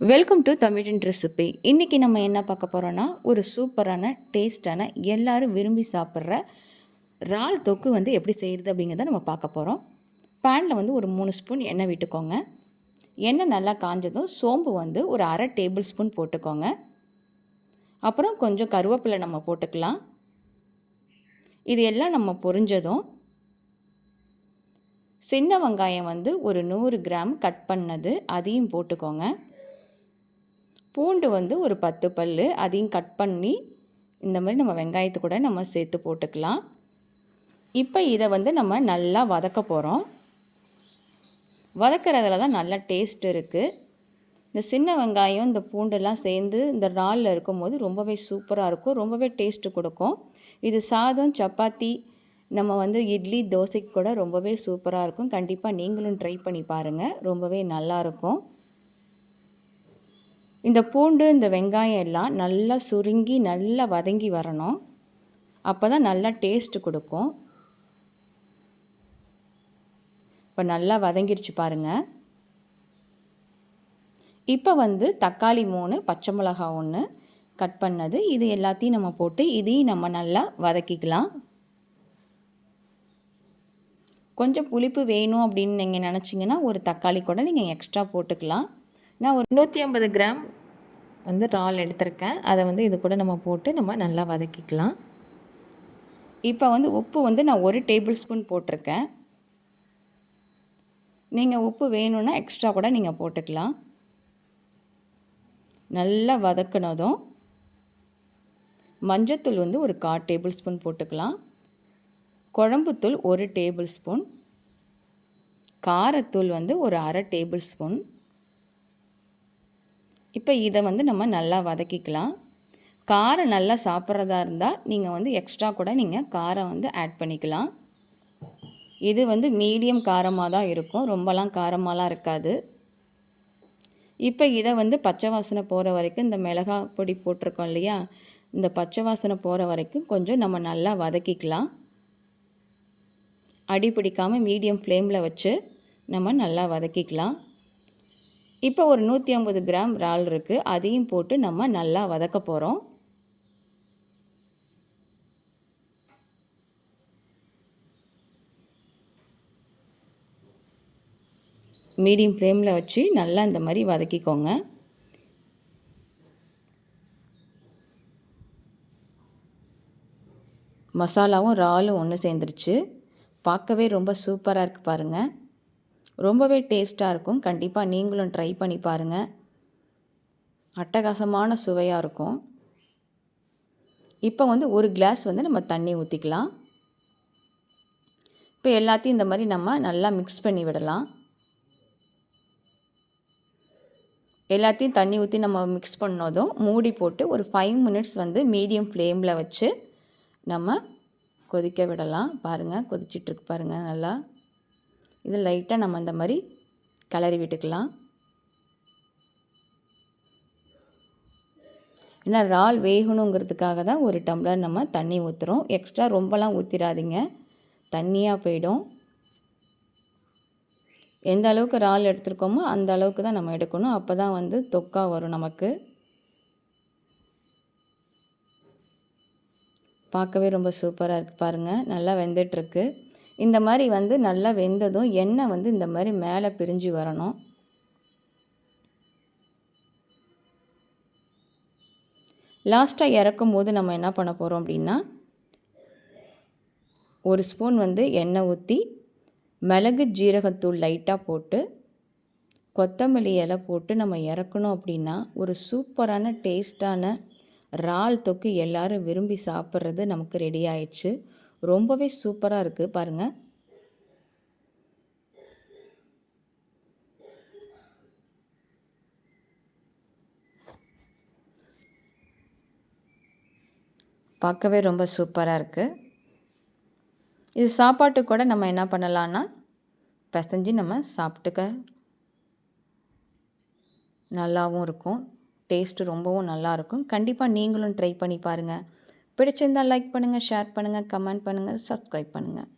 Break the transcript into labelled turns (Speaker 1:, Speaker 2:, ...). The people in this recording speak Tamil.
Speaker 1: வெல்கம் டு தமிழின் ரெசிபி இன்றைக்கி நம்ம என்ன பார்க்க போகிறோன்னா ஒரு சூப்பரான டேஸ்டான எல்லாரும் விரும்பி சாப்பிட்ற இறால் தொக்கு வந்து எப்படி செய்கிறது அப்படிங்கிறத நம்ம பார்க்க போகிறோம் பேனில் வந்து ஒரு மூணு ஸ்பூன் எண்ணெய் விட்டுக்கோங்க. எண்ணெய் நல்லா காஞ்சதும் சோம்பு வந்து ஒரு அரை டேபிள் ஸ்பூன் போட்டுக்கோங்க. அப்புறம் கொஞ்சம் கருவேப்பிலை நம்ம போட்டுக்கலாம். இது எல்லாம் நம்ம பொரிஞ்சதும் சின்ன வெங்காயம் வந்து ஒரு நூறு கிராம் கட் பண்ணது அதையும் போட்டுக்கோங்க. பூண்டு வந்து ஒரு பத்து பல் அதையும் கட் பண்ணி இந்த மாதிரி நம்ம வெங்காயத்தை கூட நம்ம சேர்த்து போட்டுக்கலாம். இப்போ இதை வந்து நம்ம நல்லா வதக்க போகிறோம் வதக்கிறதுல தான் நல்லா டேஸ்ட் இருக்குது இந்த சின்ன வெங்காயம் இந்த பூண்டெல்லாம் சேர்ந்து இந்த இறாலில் இருக்கும்போது ரொம்பவே சூப்பராக இருக்கும். ரொம்பவே டேஸ்ட்டு கொடுக்கும். இது சாதம் சப்பாத்தி நம்ம வந்து இட்லி தோசைக்கு கூட ரொம்பவே சூப்பராக இருக்கும். கண்டிப்பாக நீங்களும் ட்ரை பண்ணி பாருங்கள் ரொம்பவே நல்லாயிருக்கும் இந்த பூண்டு இந்த வெங்காயம் எல்லாம் நல்லா சுருங்கி நல்லா வதங்கி வரணும். அப்போ தான் நல்லா டேஸ்ட்டு கொடுக்கும். இப்போ நல்லா வதங்கிருச்சு பாருங்கள் இப்போ வந்து தக்காளி மூணு பச்சை மிளகா ஒன்று கட் பண்ணது. இது எல்லாத்தையும் நம்ம போட்டு இதையும் நம்ம நல்லா வதக்கிக்கலாம். கொஞ்சம் புளிப்பு வேணும் அப்படின்னு நீங்கள் நினச்சிங்கன்னா ஒரு தக்காளி கூட நீங்கள் எக்ஸ்ட்ரா போட்டுக்கலாம். நான் ஒரு நூற்றி ஐம்பது கிராம் வந்து இறால் எடுத்திருக்கேன். அதை வந்து இது கூட நம்ம போட்டு நம்ம நல்லா வதக்கிக்கலாம். இப்போ வந்து உப்பு வந்து நான் ஒரு டேபிள் ஸ்பூன் போட்டிருக்கேன். நீங்கள் உப்பு வேணும்னா எக்ஸ்ட்ரா கூட நீங்கள் போட்டுக்கலாம். நல்லா வதக்கினதும் மஞ்சத்தூள் வந்து ஒரு கால் டேபிள் ஸ்பூன் போட்டுக்கலாம். குழம்புத்தூள் ஒரு டேபிள் ஸ்பூன். காரத்தூள் வந்து ஒரு அரை டேபிள் ஸ்பூன். இப்போ இதை வந்து நம்ம நல்லா வதக்கிக்கலாம். காரம் நல்லா சாப்பிட்றதா இருந்தால் நீங்கள் வந்து எக்ஸ்ட்ரா கூட நீங்கள் காரம் வந்து ஆட் பண்ணிக்கலாம். இது வந்து மீடியம் காரமாக தான் இருக்கும். ரொம்பலாம் காரமாலாம் இருக்காது. இப்போ இதை வந்து பச்சை வாசனை போகிற வரைக்கும் இந்த மிளகா பொடி போட்டிருக்கோம் இல்லையா? இந்த பச்சை வாசனை போகிற வரைக்கும் கொஞ்சம் நம்ம நல்லா வதக்கிக்கலாம். அடி பிடிக்காமல் மீடியம் ஃப்ளேமில் வச்சு நம்ம நல்லா வதக்கிக்கலாம். இப்போ ஒரு நூற்றி ஐம்பது கிராம் இறால் இருக்குது அதையும் போட்டு நம்ம நல்லா வதக்க போகிறோம் மீடியம் ஃப்ளேமில் வச்சு நல்லா இந்த மாதிரி வதக்கிக்கோங்க. மசாலாவும் இறாலும் ஒன்று சேர்ந்துருச்சு. பார்க்கவே ரொம்ப சூப்பராக இருக்குது பாருங்கள் ரொம்பவே டேஸ்ட்டாக இருக்கும். கண்டிப்பாக நீங்களும் ட்ரை பண்ணி பாருங்கள் அட்டகாசமான சுவையாக இருக்கும். இப்போ வந்து ஒரு கிளாஸ் வந்து நம்ம தண்ணி ஊற்றிக்கலாம் இப்போ எல்லாத்தையும் இந்த மாதிரி நம்ம நல்லா மிக்ஸ் பண்ணி விடலாம். எல்லாத்தையும் தண்ணி ஊற்றி நம்ம மிக்ஸ் பண்ணதும் மூடி போட்டு ஒரு ஃபைவ் மினிட்ஸ் வந்து மீடியம் ஃப்ளேமில் வச்சு நம்ம கொதிக்க விடலாம். பாருங்கள் கொதிச்சிட்ருக்கு பாருங்கள் நல்லா. இது லைட்டாக நம்ம இந்த மாதிரி கிளறி விட்டுக்கலாம். ஏன்னா இறால் வேகணுங்கிறதுக்காக தான் ஒரு டம்ளர் நம்ம தண்ணி ஊற்றுறோம் எக்ஸ்ட்ரா ரொம்பலாம் ஊற்றிடாதீங்க தண்ணியாக போயிடும். எந்த அளவுக்கு இறால் எடுத்துருக்கோமோ அந்த அளவுக்கு தான் நம்ம எடுக்கணும். அப்போ தான் வந்து தொக்கா வரும் நமக்கு. பார்க்கவே ரொம்ப சூப்பராக இருக்குது பாருங்கள் நல்லா வெந்துட்டுருக்கு. இந்த மாதிரி வந்து நல்லா வெந்ததும் எண்ணெய் வந்து இந்த மாதிரி மேலே பிரிஞ்சு வரணும். லாஸ்ட்டாக இறக்கும் போது நம்ம என்ன பண்ண போகிறோம் அப்படின்னா ஒரு ஸ்பூன் வந்து எண்ணெய் ஊற்றி மிளகு ஜீரகத்தூள் லைட்டாக போட்டு கொத்தமல்லி இலை போட்டு நம்ம இறக்கணும் அப்படின்னா ஒரு சூப்பரான டேஸ்டான இறால் தொக்கு எல்லோரும் விரும்பி சாப்பிட்றது நமக்கு ரெடி ஆயிடுச்சு. ரொம்பவே சூப்பராக இருக்குது பாருங்கள் பார்க்கவே ரொம்ப சூப்பராக இருக்குது இது சாப்பாட்டு கூட நம்ம என்ன பண்ணலான்னா பிசைஞ்சு நம்ம சாப்பிட்டுக்க நல்லாவும் இருக்கும். டேஸ்ட்டு ரொம்பவும் நல்லாயிருக்கும் கண்டிப்பாக நீங்களும் ட்ரை பண்ணி பாருங்கள் பிடிச்சிருந்தால் லைக் பண்ணுங்கள் ஷேர் பண்ணுங்கள் கமெண்ட் பண்ணுங்கள் சப்ஸ்கிரைப் பண்ணுங்கள்